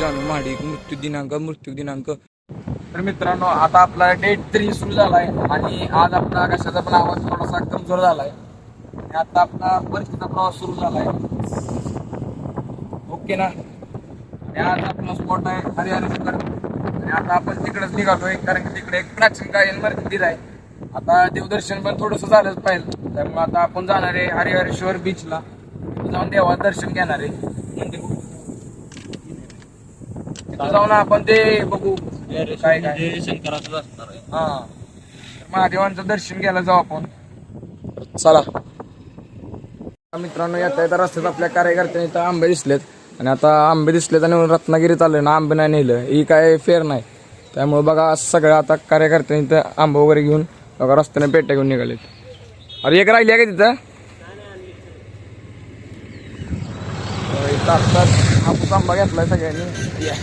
जानू महाडिक मृत्यू दिनांक मृत्यू दिनांक. तर मित्रांनो आता आपला डेट थ्री सुरू झालाय आणि आज आपला आकाशाचा पण आवाज थोडासा कमजोर झालाय. आणि आता आपला परीक्षेचा प्रवास सुरू झालाय. ओके ना? आणि आज आपला स्पॉट आहे हरिहरेश्वर आणि आता आपण तिकडेच निघालोय कारण की तिकडे एक प्राचीन गायन मंदिर आहे. आता देवदर्शन पण थोडस झालंच पाहिजे त्यामुळे आता आपण जाणार आहे हरिहरेश्वर बीचला जाऊन देवा दर्शन घेणार आहे. मंदिर तिथं जाऊन आपण ते बघू. काय काय. शंकराचं असणार आहे. हा. तर महादेवांचं दर्शन घ्यायला जाऊ आपण. चला. मित्रांनो येता येता रस्त्यात आपल्या कार्यकर्त्यांनी इथं आंबे दिसलेत. आणि आता आंबे दिसलेत आणि रत्नागिरीत आले ना आंबे नाही नेलं. ही काय फेर नाही. त्यामुळे बघा सगळं आता कार्यकर्त्यांनी इथं आंबे वगैरे घेऊन बघा रस्त्याने पेट्या घेऊन निघालेत. अरे एक राहिली आहे का तिथं? तर इथं आत्ताच आंबा घेतलाय सगळ्यांनी. या.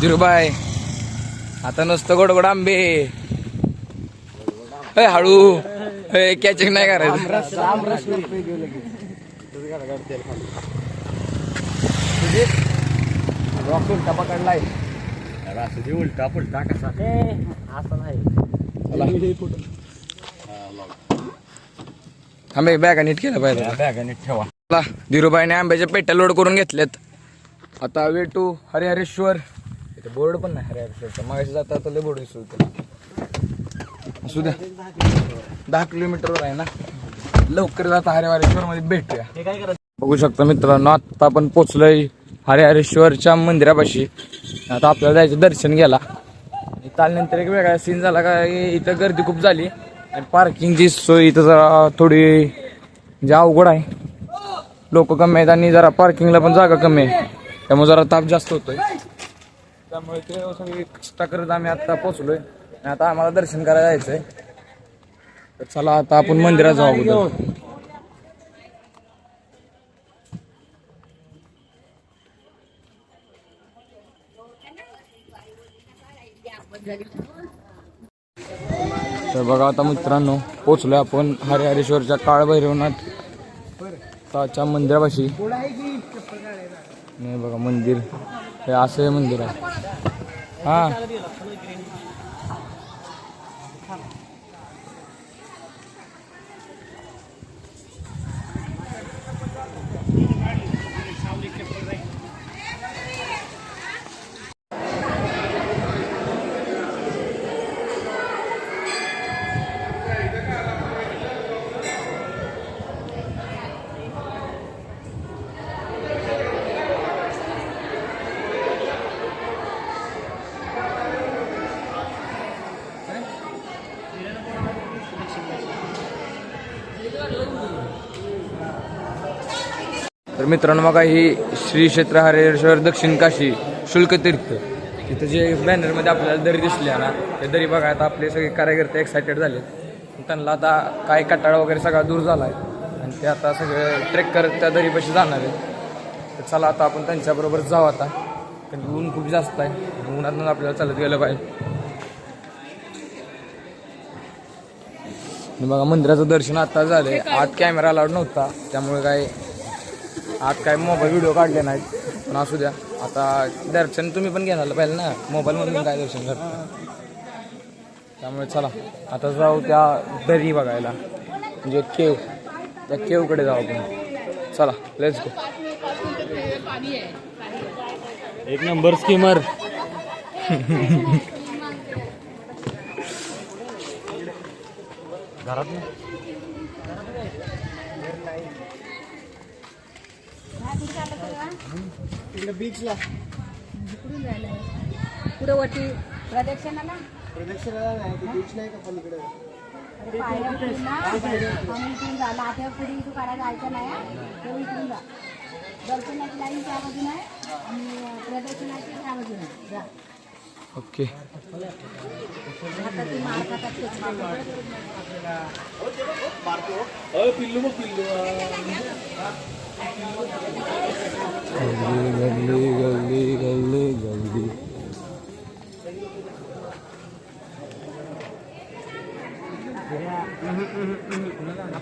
धीरूबाई आता नुसतं गोड गोड आंबे. ए, हळू. कॅचिंग नाही करायचं. उलटा पुलटा कसा? थांबे बॅगा नीट केलं पाहिजे. बॅगाने ठेवा. चला धीरूबाईने आंब्याच्या पेट्या लोड करून घेतल्यात आता वे टू हरिहरेश्वर. इथे बोर्ड पण नाही हरिहरेश्वरचा. मागाशी जाता आता लय बोर्ड दिसतो असू द्या. दहा किलोमीटरवर आहे ना? लवकर जाता हरिहरेश्वर मध्ये भेटूया बघू शकता मित्रांनो आता आपण पोचलोय हरिहरेश्वरच्या मंदिरापाशी. आता आपल्याला जायचं दर्शन घ्यायला. इथं आल्यानंतर एक वेगळा सीन झाला का इथं गर्दी खूप झाली. आणि पार्किंगची सोय इथं जरा थोडी म्हणजे अवघड आहे. लोक कमी आहेत आणि जरा पार्किंगला पण जागा कमी आहे. त्यामुळे जरा ताप जास्त होतोय. त्यामुळे ते सगळी कष्टा करत आम्ही आता पोचलोय आणि आता आम्हाला दर्शन करायला जायचंय. तर चला आता आपण मंदिरात जाऊ बघा आता मित्रांनो पोचलोय आपण हरिहरेश्वरच्या काळभैरवनाथ ताच्या मंदिरापाशी. नाही बघा मंदिर हे असं हे मंदिर आहे. हा. तर मित्रांनो बघा ही श्री क्षेत्र हरेश्वर दक्षिण काशी शुल्क तीर्थ. इथं जे बॅनरमध्ये आपल्याला दरी दिसली आहे ना ते दरी बघा आता आपले सगळे कार्यकर्ते एक्सायटेड झाले त्यांना आता काय कटाळा वगैरे सगळा दूर झाला आहे आणि ते आता सगळे ट्रेक करत त्या दरीपाशी जाणार आहेत. तर चला आता आपण त्यांच्याबरोबर जाऊ आता. कारण ऊन खूप जास्त आहे. आणि उन्हातून आपल्याला चालत गेलं पाहिजे. बघा मंदिराचं दर्शन आता झालं आत कॅमेरा अलाउड नव्हता. त्यामुळे काय आत काय मोबाईल व्हिडिओ काढले नाहीत. पण असू द्या. आता दर्शन तुम्ही पण घेणार पाहिजे ना? मोबाईलमधून काय दर्शन करता त्यामुळे चला. आता जाऊ त्या दरी बघायला. म्हणजे केव. त्या केवकडे जाऊ आपण. चला लेट्स गो एक नंबर स्कीमर. घरात पुढं वरती प्रदक्षिणाला अरे पायऱ्या उतरून ना, आणि इथून जा. लाट्या पुढे इथं करायला जायचं नाही हा. तो इथून जा. दर्शनाची लाईन त्या बाजूने आहे आणि प्रदक्षिणाची त्या बाजूने आहे. जा. ओके. गल्ली गल्ली गल्ली गल्ली.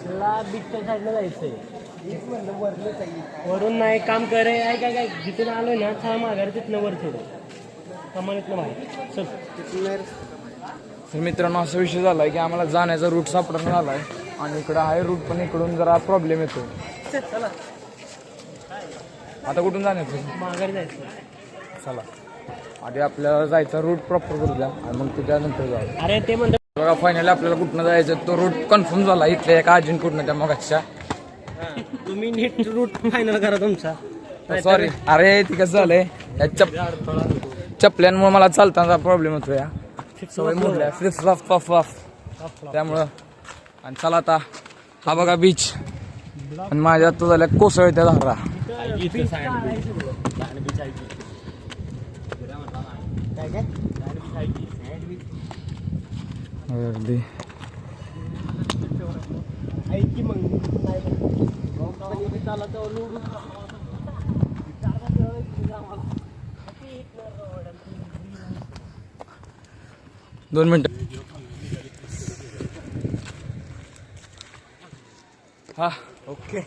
गल्ली बीचच्या साईडला जायचंय. वरून नाही काम करे काय काय? जिथून आलोय ना छान माघारी तिथनं वर थोडं तर मित्रांनो असा विषय झालाय की आम्हाला जाण्याचा रूट सापडणं झालाय आणि इकडं आहे रूट पण इकडून जरा प्रॉब्लेम येतो. चला. आता कुठून जाण्याचं माघारी जायचं. चला. आधी आपल्याला जायचा रूट प्रॉपर करू द्या आणि मग त्याच्यानंतर जाऊ. अरे ते म्हणतात बघा फायनली आपल्याला कुठनं जायचं तो रूट कन्फर्म झाला. इथल्या एका अजिंठ कुठनं त्या मगाच्या? तुम्ही नीट रूट फायनल करा तुमचा. सॉरी अरे ती कसं झालंय? या चप चपल्यांमुळे मला चालताना प्रॉब्लेम होतो या सवय मोडल्या फ्लिप फ्लॉप पफ वाफ त्यामुळं. आणि चला आता हा बघा बीच आणि माझ्या आता झाल्या कोसळ त्या धारा गर्दी. ऐकी मग चाला तर दोन मिनिट. हा. ओके.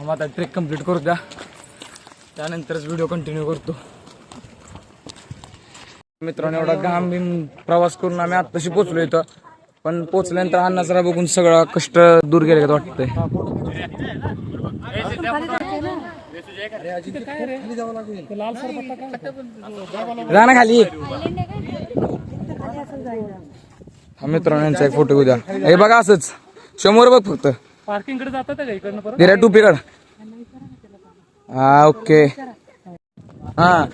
मग आता ट्रेक कंप्लीट करू द्या. त्यानंतरच व्हिडिओ कंटिन्यू करतो. मित्रांनो एवढा घाम बिम प्रवास करून आम्ही आत्ताशी पोचलो इथं. पण पोचल्यानंतर हा नजरा बघून सगळा कष्ट दूर गेले का वाटतंय? ना खाली. हा मित्रांनो यांचा एक फोटो घेऊ द्या हे बघा असंच. समोर बघ फक्त. पार्किंगकडे जातात टोपीकड. हा ओके. हा.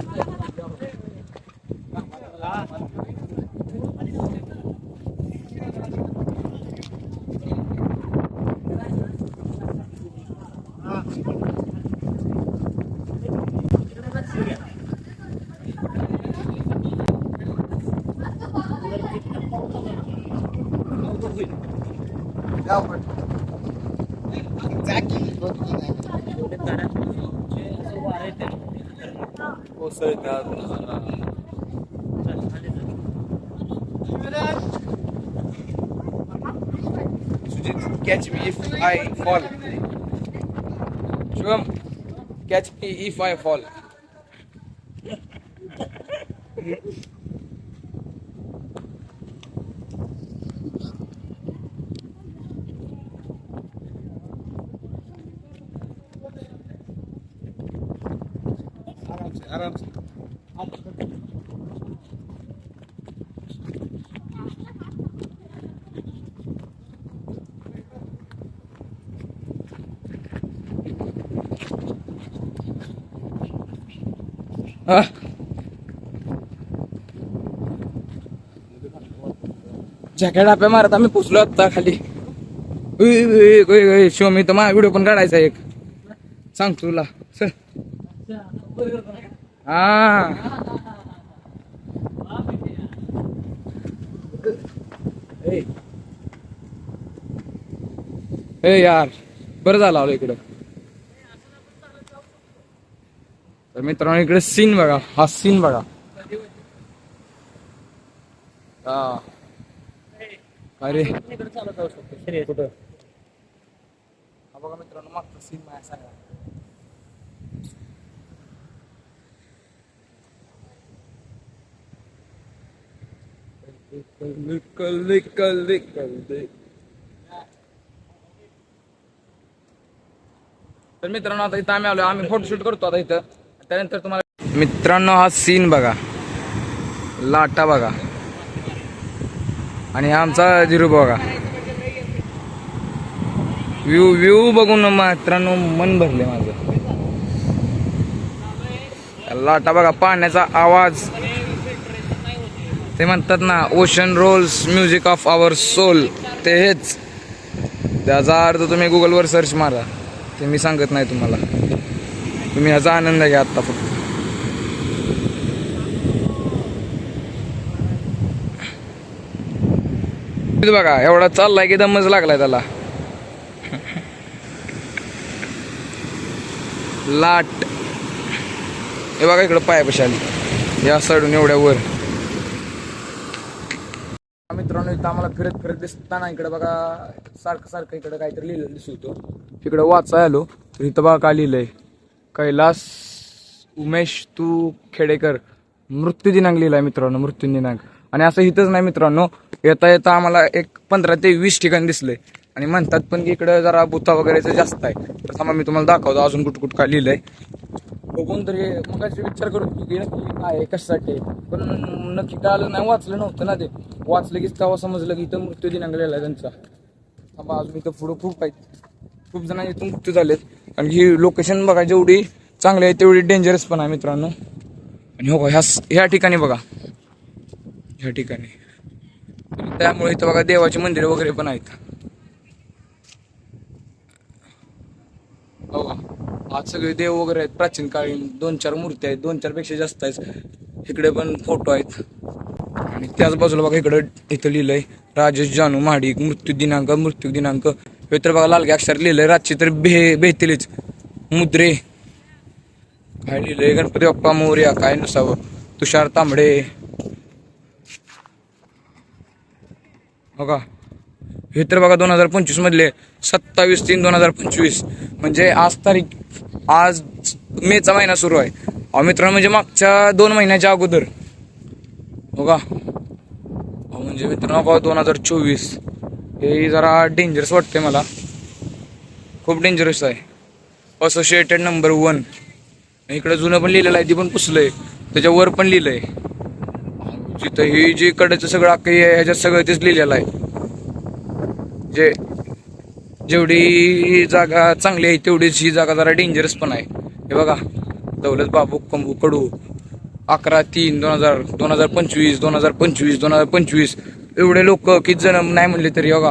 Catch me if I fall. Shubham, catch me if I fall. Ah. Jacket आपल्या मारत आम्ही पोचलो आता खाली. उई, शिव मी तर माझा व्हिडिओ पण काढायचा एक. सांग तुला. सर हा. ए यार. बरं झालं आलो इकडं तर मित्रांनो इकडे सीन बघा. हा सीन बघा. हा. अरे. कुठं? हा बघा मित्रांनो मागचा सीन माझ्या सांगा. कल्ली कल्ली तर मित्रांनो आता इथं आम्ही आलो आम्ही फोटोशूट करतो आता इथं. त्यानंतर तुम्हाला मित्रांनो हा सीन बघा. लाटा बघा. आणि हा आमचा जिरू बघा. व्ह्यू व्ह्यू बघून मित्रांनो मन भरले माझं. लाटा बघा पाण्याचा आवाज. ते म्हणतात ना ocean rolls music of our soul ते हेच. त्याचा अर्थ तुम्ही गुगलवर सर्च मारा. ते मी सांगत नाही तुम्हाला. तुम्ही याचा आनंद घ्या आत्ता फक्त. बघा एवढा चाललाय की दमच लागलाय त्याला. लाट. हे बघा इकडं पायापाशी आली. या साईडून एवढ्या वर. मित्रांनो इथं आम्हाला फिरत फिरत दिसताना इकडे बघा सारखं सारखं इकडे काहीतरी लिहिलेलं दिसतो होतं इकडे वाचाय आलो. तर इथं बघा काय लिहिलंय. कैलास उमेश तू खेडेकर. मृत्यू दिनांक आहे मित्रांनो मृत्यू दिनांक आणि असं इथंच नाही मित्रांनो येता येता आम्हाला एक पंधरा ते वीस ठिकाण दिसले आणि म्हणतात पण की इकडं जरा बुथा वगैरेचं जास्त आहे. तर थांबा मी तुम्हाला दाखवतो अजून कुठ कुठ काय लिहिलंय. बघून तरी मग विचार करू की नक्की काय आहे, कशासाठी पण नक्की काय आलं नाही वाचलं नव्हतं ना ते. वाचलं की तेव्हा समजलं की इथं मृत्यू दिनांक लिहिला त्यांचा. थांबा अजून इथं पुढं खूप आहेत. खूप जण इथून मृत्यू झालेत. कारण ही लोकेशन बघा जेवढी चांगली आहे तेवढी डेंजरस पण आहे मित्रांनो. आणि हो ह्या ह्या ठिकाणी बघा. ह्या ठिकाणी. त्यामुळे इथं बघा देवाची मंदिर वगैरे पण आहेत. हो आज सगळे देव वगैरे आहेत. प्राचीन काळी दोन चार मूर्ती आहेत दोन चारपेक्षा जास्त आहेत. इकडे पण फोटो आहेत. आणि त्याच बाजूला बघा इकडं इथं लिहिलंय राजेश जानू महाडिक मृत्यू दिनांक मृत्यू दिनांक. हे तर बघा लालगे अक्षर लिहिलंय रातची तर भे भेटतीलच मुद्रे. काय लिहिलंय? गणपती बाप्पा मोर्या काय नसावं? तुषार तांबडे. बघा. हे तर बघा दोन हजार पंचवीस मधले. सत्तावीस तीन दोन हजार पंचवीस. म्हणजे आज तारीख आज मेचा महिना सुरू आहे. अहो मित्रांनो म्हणजे मागच्या दोन महिन्याच्या अगोदर. हो का म्हणजे मित्रांनो बघा दोन हजार चोवीस. हे जरा डेंजरस वाटतंय मला. खूप डेंजरस आहे. असोसिएटेड नंबर वन इकडे जुनं पण लिहिलेलं आहे ती पण पुसलंय. त्याच्यावर पण लिहिलंय. तिथं ही जी कडचं सगळं अख्खं आहे, ह्याच्यात सगळं तेच लिहिलेलं आहे. जे जेवढी जागा चांगली आहे तेवढीच ही जागा जरा डेंजरस पण आहे. हे बघा दौलत बाबू कंबू कडू. अकरा तीन दोन हजार दोन हजार पंचवीस दोन हजार पंचवीस दोन हजार पंचवीस. एवढे लोक किती जण नाही म्हणले तरी बघा.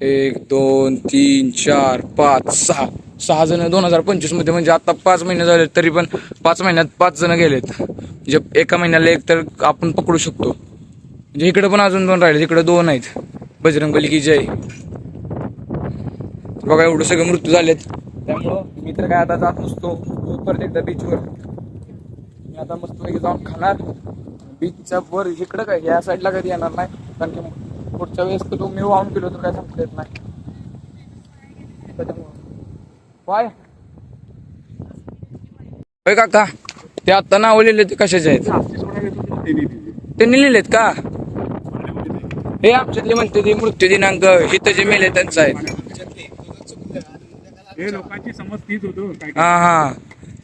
एक दोन तीन चार पाच सहा. सहा जण दोन हजार पंचवीसमध्ये म्हणजे आता पाच महिने झाले तरी पण पाच महिन्यात पाच जण गेलेत. म्हणजे एका महिन्याला एक तर आपण पकडू शकतो. म्हणजे इकडे पण अजून दोन राहिले इकडे दोन आहेत. बजरंगबली की जय. बघा एवढं सगळं मृत्यू झालेत. त्यामुळं मी तर काय आता जात नसतो. परत एकदा बीचवर मी आता मस्तपैकी जाऊन खाणार. बीचच्या वर इकडं काय या साईडला कधी येणार नाही. कारण की पुढच्या वेळेस तर मी वाहून गेलो तर काय सांगता येत नाही. त्याच्यामुळं काय होय काका ते आता नाव लिहिले ते कशाचे आहेत? त्यांनी लिहिलेत का? हे आमच्यातले म्हणते ते मृत्यू दिनांक हिथं जे मेले त्यांचं आहे हे लोकांची समज तीच होतो काय हा हा.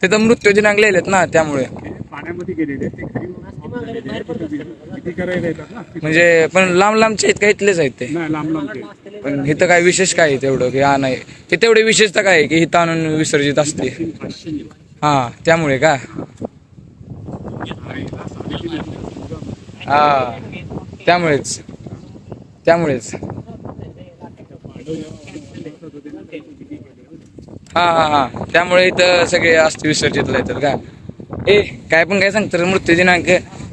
तिथं मृत्यू दिनांक लिहिलेत ना त्यामुळे. ते पाण्यामध्ये गेलेले ते खाली off झालेले. किती करायला येतात ना? म्हणजे पण लांब लांबचे आहेत का इथलेच आहेत ते? नाही लांब लांब ते पण इथं काय विशेष काय आहे तेवढं? की हा नाही. ते तेवढे विशेषता काय आहे की इथं आणून विसर्जित असते? हा त्यामुळे का? हा त्यामुळेच. त्यामुळेच. हा हा हा. त्यामुळे इथं सगळे असते विसर्जितला येतात का? ए काय पण काय सांगतो मृत्यू दिनांक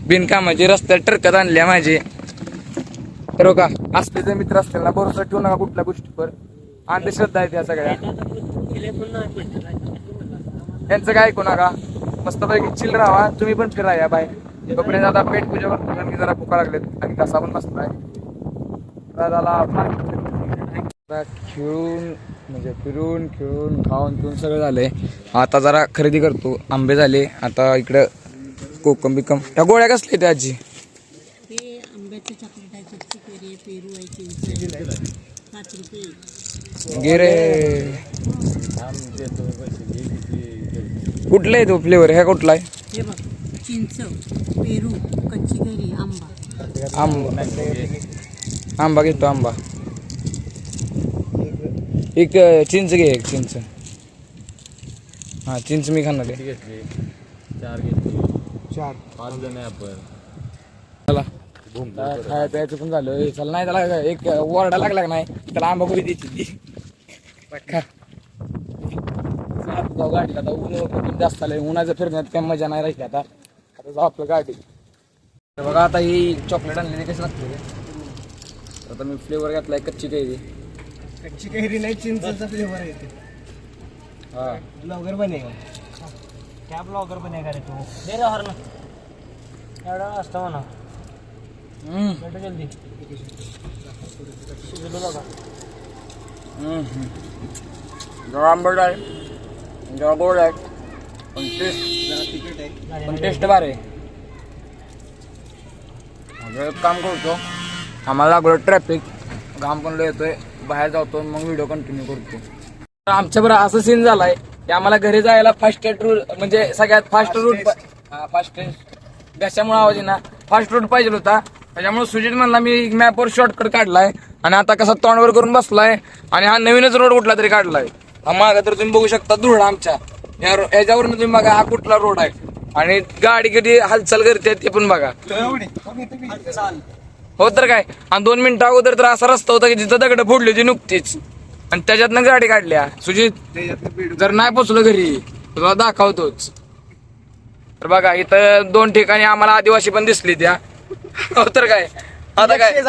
बिनकामाची रस्त्यात टरकत आणल्या माझे. तर हो का असले जर मित्र असतील ना भरोसा ठेवू नका कुठल्या गोष्टीवर. अंधश्रद्धा आहेत या सगळ्या. यांचं काय ऐकू नका. मस्तपैकी चिल राहा. तुम्ही पण फिरा या बाय. तोपर्यंत आता पेट पूजा करतो कारण जरा भुका लागलेत. आणि कसा पण मस्त आहे. दादाला आता खेळून म्हणजे फिरून खेळून खाऊन पिऊन सगळं झालंय. आता जरा खरेदी करतो. आंबे झाले. आता इकडं कोकम बिकम. त्या गोळ्या कसल्या त्या आजी? ते आंब्याचे चॉकलेट आहे चिप्स पेरी पेरू आहे चिंच पाच रुपये. गे रे कुठला आहे तो फ्लेवर ह्या कुठला आहे? हे चिंच पेरू कच्ची कैरी आंबा. आंबा. आंबा घेतो आंबा. एक चिंच घे एक चिंच. हा चिंच मी खाणार आहे. घेतली. चार घेतली. चार. पाच जण आहे आपण. चला. खाया प्यायचं पण झालं. चला नाही त्याला एक वरडा लागला का नाही त्याला आंबा गोळी द्यायची ती जाऊ गाडीला आता ऊन जास्त उन्हाचं फिरण्यात काही मजा नाही राहिली आता. आता जाऊ आपलं गाडी. बघा आता ही चॉकलेट आणलेली कशी लागते? आता मी फ्लेवर घातलाय कच्ची कैरी कच्ची कैरी नाही चिंचचा फ्लेवर येते हा. ब्लॉगर बनेगा. क्या ब्लॉगर बनेगा रे तू? दे रे हॉर्न एवढा असतं म्हणा. भेटू जल्दी. शिजलो. जरा आंबट आहे. जरा गोड आहे. पण टेस्ट पण टेस्ट बार आहे. काम करतो. आम्हाला लागलो ट्रॅफिक घाम पण येतोय. बाहेर जातो मग व्हिडिओ कंटिन्यू करतो. तर आमच्या बरं असं सीन झालाय की आम्हाला घरी जायला फास्टेस्ट रूट म्हणजे सगळ्यात फास्ट रूट फास्टेस्ट त्याच्यामुळे आवाज ना फास्ट रूट पाहिजे होता. त्याच्यामुळे सुजित म्हणला मी मॅपवर शॉर्टकट काढलाय आणि आता कसा तोंडवर करून बसलाय आणि हा नवीनच रोड कुठला तरी काढलाय. हा मागा तर तुम्ही बघू शकता धुळा आमच्या. याच्यावरून तुम्ही बघा हा कुठला रोड आहे. आणि गाडी कधी हालचाल करते ते पण बघा. हो तर काय? आणि दोन मिनिटं अगोदर तर असा रस्ता होता की जिथं दगड फोडली होती नुकतीच. आणि त्याच्यातनं गाडी काढल्या. सुजित जर नाही पोचलो घरी तुला दाखवतोच. तर बघा इथं दोन ठिकाणी आम्हाला आदिवासी पण दिसली त्या. हो तर काय? आता काय?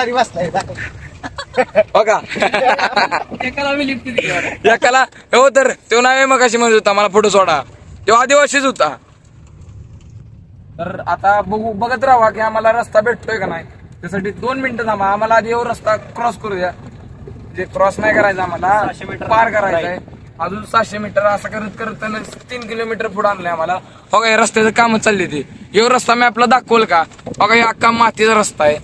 हो का एकाला हो तर तो नाही मग अशी म्हणत होता मला फोटो सोडा. तो आदिवासीच होता. तर आता बघू बघत राहा की आम्हाला रस्ता भेटतोय का नाही. त्यासाठी दोन मिनिटं थांबा. आम्हाला आधी एवढा रस्ता क्रॉस करू द्या जे क्रॉस नाही करायचा आम्हाला पार करायचा आहे. अजून सहाशे मीटर असं करत करत त्यानं तीन किलोमीटर पुढे आणलंय आम्हाला. हो का रस्त्याचं काम चालली ती. एवढा रस्ता मी आपला दाखवल का? हो का हे अख्खा मातीचा रस्ता आहे.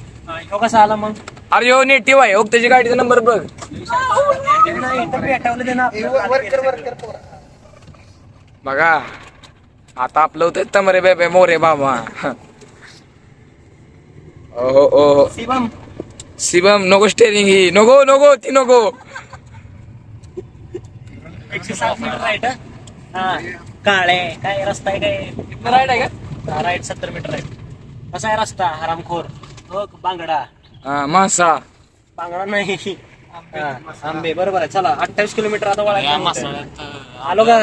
कसा आला मग? अरे यो नेटिव्ह आहे. हो त्याची गाडीचा नंबर बघ. बघा आता आपलं होतं तमरे बेबे मोरे बाबा. ओहो ओहो शिवम शिवम नको स्टेरिंग ही नको नको ती नको एकशे सात मीटर राईट हा. काळे काय रस्ता आहे काय? राईट आहे का? राईट सत्तर मीटर आहे कसा आहे रस्ता हरामखोर हो बांगडा. हा मासा. बांगडा नाही. हा, आंबे. बरोबर आहे. चला अठ्ठावीस किलोमीटर आता वळायचं आलो का?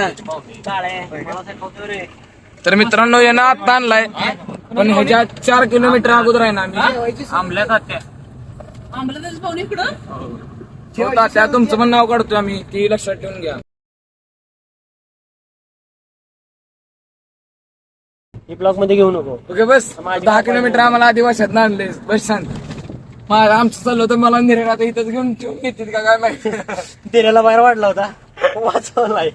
काळे. मला दाखवतो रे. तर मित्रांनो यानं आता आणलाय पण ह्याच्या चार किलोमीटर अगोदर आहे ना आम्ही. आंबल्या खात्या होता त्या तुमचं पण नाव काढतोय आम्ही. ती लक्षात ठेवून घ्या. ही ब्लॉकमध्ये घेऊ नको. ओके बस. दहा किलोमीटर आम्हाला आदिवासात आणले बस शांत. माझं आमचं चाललं तर मला निरेला तर इथंच घेऊन ठेवून घेतील का काय माहिती. दिलेला बाहेर वाढला होता. वाचवलाय.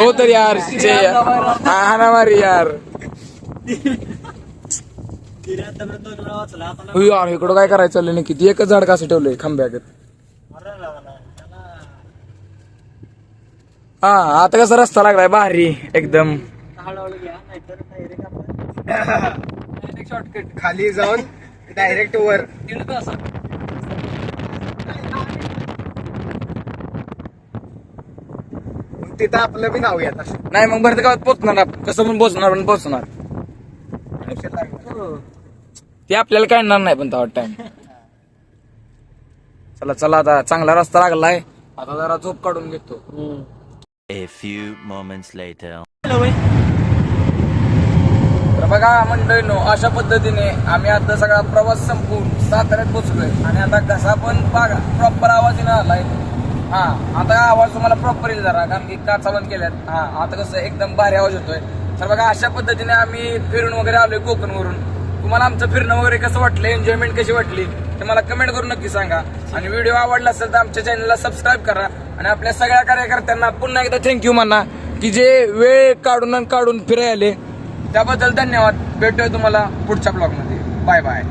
हो तर यार जे हा ना मारी यार. हो यार इकडं काय करायचं चाललंय नाही किती एकच झाड कसं ठेवलंय खांब्यागत? हा आता कसा रस्ता लागलाय भारी एकदम. हळूहळू घ्या नाहीतर डायरेक्ट शॉर्टकट खाली जाऊन डायरेक्ट वर. तिथं आपलं बी नाव येत. असं नाही मग भरत गावात पोचणार आपण. कसं पण पोचणार पण पोचणार. ते आपल्याला कळणार नाही पण तेव्हा टाइम चला चला आता चांगला रस्ता लागलाय. आता जरा झोप काढून घेतो. A few moments later. तर बघा मंडळीनो अशा पद्धतीने आम्ही आता सगळा प्रवास संपवून साताऱ्यात पोहोचलोय आणि आता कसा पण बघा प्रॉपर आवाज येणार आलाय. हा आता आवाज तुम्हाला प्रॉपर येईल जरा कारण की काचा बंद केल्यात हा आता कसं एकदम भारी आवाज होतोय तर बघा अशा पद्धतीने आम्ही फिरून वगैरे आलोय कोकणवरून. तुम्हाला आमचं फिरणं वगैरे कसं वाटलं एन्जॉयमेंट कशी वाटली ते मला कमेंट करून नक्की सांगा. आणि व्हिडिओ आवडला असेल तर आमच्या चॅनलला सबस्क्राईब करा. आणि आपल्या सगळ्या कार्यकर्त्यांना पुन्हा एकदा थँक्यू म्हणा की जे वेळ काढून काढून फिरायला. आले त्याबद्दल धन्यवाद. भेटूया तुम्हाला पुढच्या ब्लॉगमध्ये बाय बाय